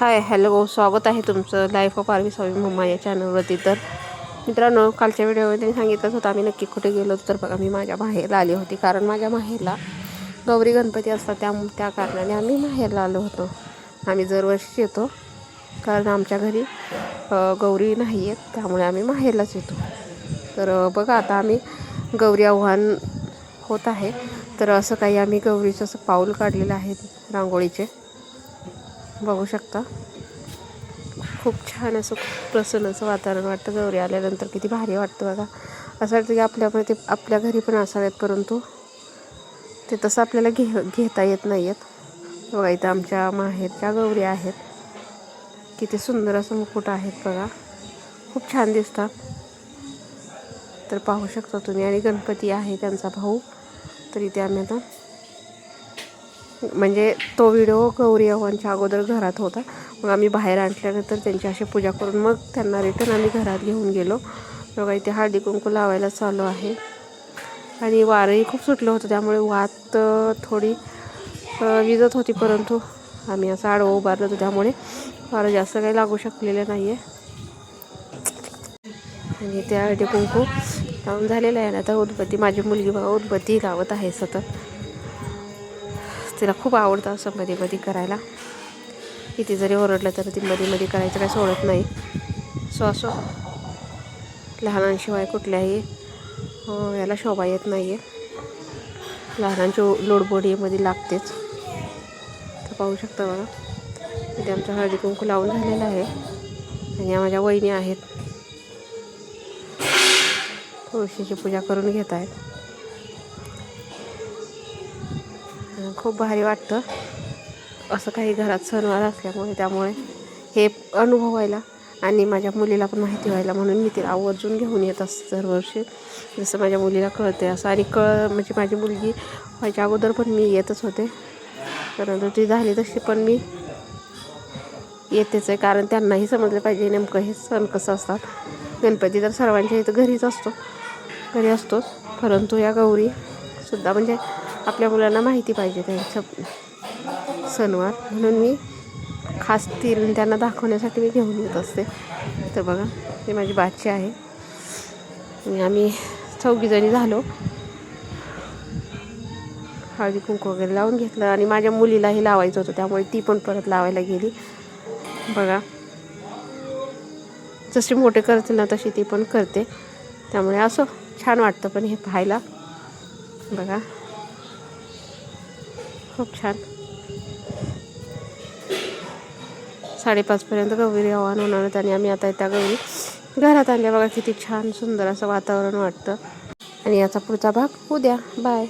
Hi hello स्वागत आहे तुमचं life of Aarvi Swami mamma या चॅनलवरती तर मित्रांनो कालच्या व्हिडिओमध्ये मी सांगितलंच होतं आम्ही नक्की कुठे गेलो होतो तर बघा मी माझ्या माहेरला आली होती. कारण माझ्या माहेरला गौरी गणपती असतात त्या त्या कारणाने आम्ही माहेरला आलो होतो. आम्ही दरवर्षी येतो कारण आमच्या घरी गौरी नाही आहेत त्यामुळे आम्ही माहेरलाच येतो. तर बघा आता आम्ही गौरी आव्हान होत आहे. तर असं काही आम्ही गौरीचं असं पाऊल काढलेलं आहे रांगोळीचे. बघू शकता. खूप छान असं खूप प्रसन्न असं वातावरण वाटतं. गौरी आल्यानंतर किती भारी वाटतं बघा. असं वाटतं की आपल्यामुळे ते आपल्या घरी पण असावेत परंतु ते तसं आपल्याला घे घेता येत नाही आहेत बघा इथं आमच्या माहेरच्या गौरी आहेत. किती सुंदर असं मुकुट आहेत बघा. खूप छान दिसतात. तर पाहू शकता तुम्ही. आणि गणपती आहे त्यांचा भाऊ. तर इथे आम्ही आता म्हणजे तो व्हिडिओ गौरी आव्हानच्या अगोदर घरात होता. मग आम्ही बाहेर आणल्यानंतर त्यांची अशी पूजा करून मग त्यांना रिटर्न आम्ही घरात घेऊन गेलो. बघा इथे हळदी कुंकू लावायला चालू आहे. आणि वारंही खूप सुटलं होतं त्यामुळे वात थोडी विजत होती परंतु आम्ही असं आडवं उभारलं होतं. त्यामुळे वारं जास्त काही लागू शकलेलं नाही आहे आणि त्या हळदी कुंकू लावून झालेलं आहे. ना आता उदबत्ती माझी मुलगी बघा उदबत्ती लावत आहे सतत. तिला खूप आवडतं असं मध्ये मध्ये करायला. किती जरी ओरडलं तर ती मध्ये मध्ये करायचं काही सोडत नाही. सो असो. लहानांशिवाय कुठल्याही याला शोभा येत नाही आहे लहानांची लोडबोडीमध्ये लागतेच. तर पाहू शकता बघा. इथे आमचं हळदी कुंकू लावून झालेलं आहे. आणि या माझ्या वहिनी आहेत. तुळशीची पूजा करून घेत आहेत खूप भारी वाटतं. असं काही घरात सणवार असल्यामुळे त्यामुळे हे अनुभव व्हायला आणि माझ्या मुलीला पण माहिती व्हायला म्हणून मी तिला आवर्जून घेऊन येत असते दरवर्षी. जसं माझ्या मुलीला कळते असं. आणि कळ म्हणजे माझी मुलगी व्हायच्या अगोदर पण मी येतच होते. परंतु ती झाली तशी पण मी येतेच आहे. कारण त्यांनाही समजलं पाहिजे नेमकं हे सण कसं असतात. गणपती तर सर्वांच्या इथं घरीच असतो. घरी असतोच. परंतु या गौरी सुद्धा म्हणजे आपल्या मुलांना माहिती पाहिजे त्यांच्या सणवार. म्हणून मी खास तीर त्यांना दाखवण्यासाठी मी घेऊन येत असते. तर बघा हे माझी बाची आहे. आणि आम्ही चौघीजणी झालो. हळदी कुंकू वगैरे लावून घेतलं आणि माझ्या मुलीलाही लावायचं होतं. त्यामुळे ती पण परत लावायला गेली. बघा. जसे मोठे करतील ना तशी ती पण करते. त्यामुळे असं छान वाटतं पण हे पाहायला. बघा. खूप छान. साडेपाचपर्यंत गौरी आव्हान होणार होतं आणि आम्ही आता त्या गौरी घरात आणल्या. बघा किती छान सुंदर असं वातावरण वाटतं. आणि याचा पुढचा भाग उद्या. बाय